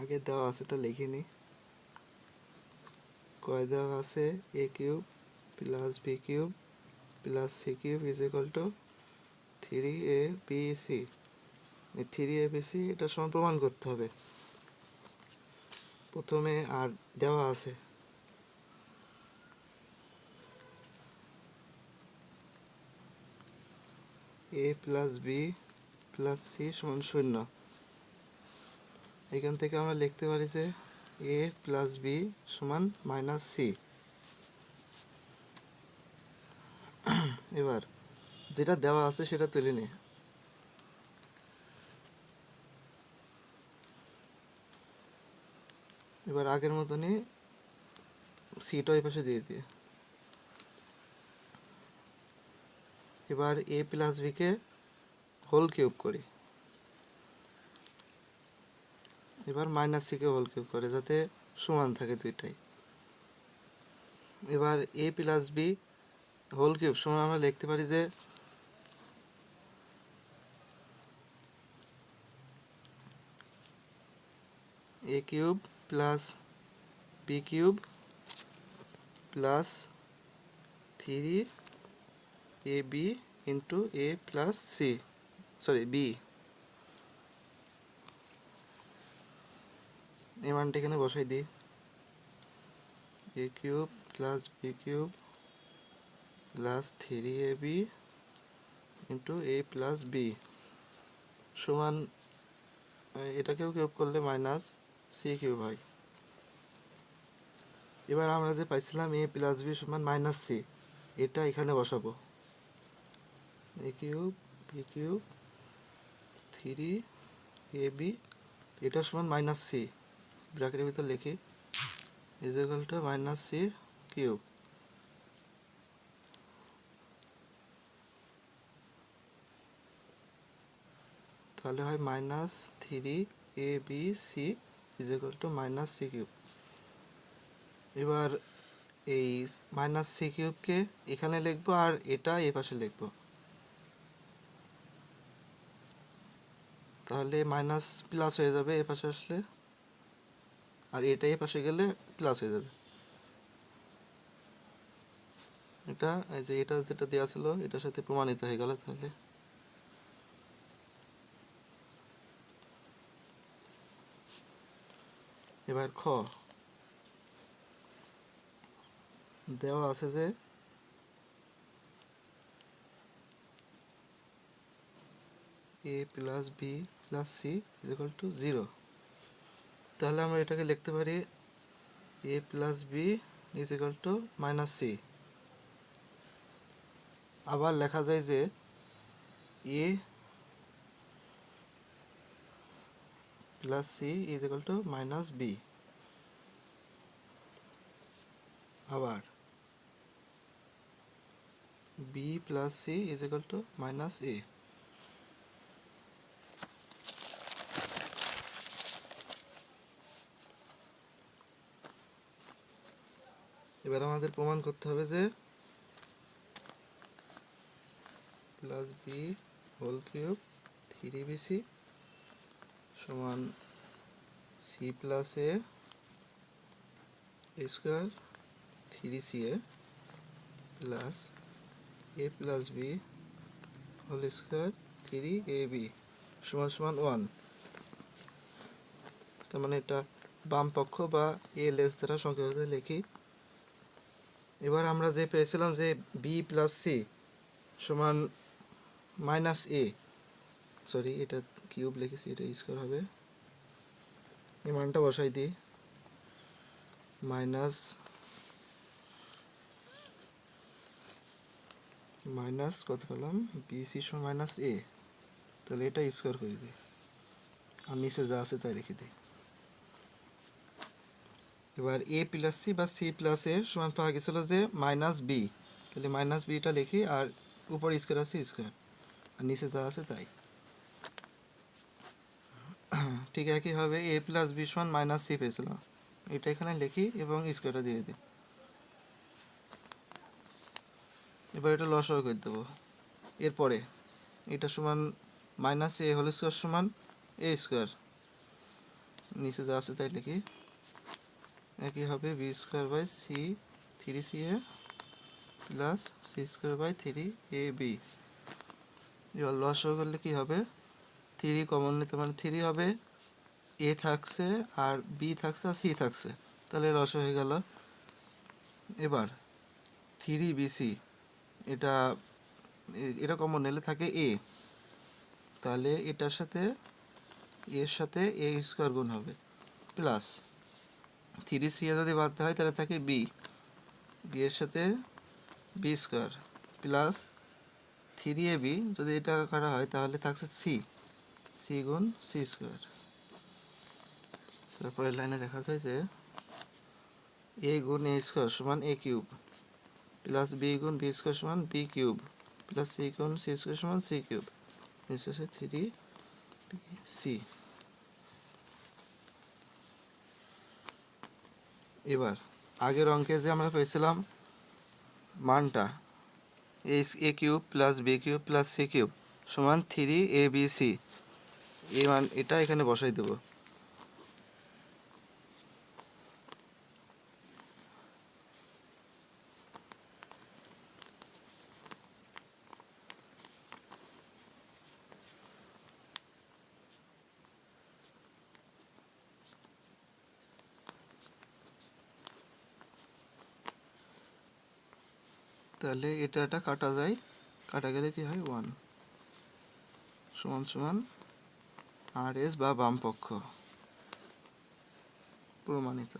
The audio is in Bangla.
আগে দেওয়া আছে, এটা লিখে নি। কয় দেওয়া আছে? A cube plus B cube plus C cube is to three A B C three A B C এটা সমান প্রমাণ করতে হবে। প্রথমে আর দেওয়া আছে। A plus B plus C সমান শূন্য। এখান থেকে আমরা লিখতে পারি যে এ প্লাস বি সমান মাইনাস সি এবার, যেটা দেওয়া আছে সেটা তুলে নে। এবার আগের মতনই সিটা ওই পাশে দিয়ে দিয়ে এবার এ প্লাস বিকে হোল কিউব করি। এবার মাইনাস সিকে হোল কিউব করে, যাতে সমান থাকে দুইটাই। এবার A plus B whole cube সমান আমরা লিখতে পারি যে A cube plus B cube plus three A B into A plus C sorry B এই মানটা এখানে বসাই দিই। A cube plus B cube plus three A B into A plus B সমান এটাকেও কিউব করলে মাইনাস সি কিউব হয়। এবার আমরা যে পাইছিলাম এ প্লাস বি সমান মাইনাস সি এটা এখানে বসাবো। A cube B cube three A B এটা সমান মাইনাস সি ব্র্যাকেটের ভিতর লিখি is equal to minus C cube তাহলে হয় minus three A B C is equal to minus C cube এবার এই মাইনাস সি কিউবকে এখানে লিখব আর এটা এ পাশে লিখব। তাহলে মাইনাস প্লাস হয়ে যাবে এ পাশে আসলে। আর এটা এ পাশে গেলে প্লাস হয়ে যাবে। এটা, এই যে এটা যেটা দেওয়া ছিল, এটার সাথে প্রমাণিত হয়ে গেল তাহলে। এবার খ। দেওয়া আছে যে A plus B plus C equal to zero তাহলে আমরা এটাকে লিখতে পারি A plus B is equal to minus C আবার লেখা যায় যে A plus C is equal to minus B আবার B plus C is equal to minus A এবার আমাদের প্রমাণ করতে হবে যে plus B whole cube three BC সমান C plus A square three C A plus A plus B whole square three A B সমান সমান ওয়ান তার মানে এটা বাম পক্ষ বা এ লেস দ্বারা সংক্ষেপে লিখি। এবার আমরা যে পেয়েছিলাম যে বি প্লাস সি সমান মাইনাস এ সরি এটা কিউব লিখেছি এটা স্কোয়ার হবে। এই মানটা বসাই দিই। মাইনাস মাইনাস কত পেলাম? বিসি সমান মাইনাস এ তাহলে এটা স্কোয়ার করে দিই। আর নিচে যা আছে তাই রেখে দিই। এবার এ প্লাস সি বা সি প্লাস এ সমান পাওয়া গেছিল যে মাইনাস বি তাহলে মাইনাস বিটা লিখি আর উপর স্কোয়ার আছে স্কোয়ার আর নিচে যা আছে তাই। ঠিক একই হবে এ প্লাস বি সমান মাইনাস সি পেয়েছিলাম এটা এখানে লিখি এবং স্কোয়ারটা দিয়ে দিই। এবার এটা লসাও করে দেবো। এরপরে এটা সমান মাইনাস এ হোল স্কোয়ার সমান এ স্কোয়ার নিচে যা আছে তাই লিখি। একই হবে B square by C three C A plus C square by three A B এবার লস করলে কি হবে? থ্রি কমন নিতে মানে থ্রি হবে এ থাকছে আর বি থাকছে আর সি থাকছে। তাহলে রস হয়ে গেল। এবার থ্রি বিসি এটা এ- এটা কমন নিলে থাকে এ তাহলে এটার সাথে এর সাথে এ স্কোয়ার গুণ হবে প্লাস থ্রি সি যদি বাদ হয়, তাহলে থাকে বি বি এর সাথে B square plus three A B যদি এটা করা হয়, তাহলে থাকছে সি সি গুণ সি স্কোয়ার তারপরের লাইনে দেখা যায় যে এ গুণ এ স্কোয়ার সমান এ কিউব প্লাস বি গুণ বি স্কোয়ার সমান বি কিউব প্লাস সি গুণ সি স্কোয়ার সমান সি কিউব আছে থ্রি সি এবার, আগের অঙ্কে যে আমরা পেয়েছিলাম মানটা A cube plus B cube plus C cube সমান three A B C A মান এটা এখানে বসাই দেবো। তাহলে এটা এটা কাটা যায়। কাটা গেলে কি হয়? ওয়ান সমান সমান আর এস বা বাম পক্ষ প্রমাণিত।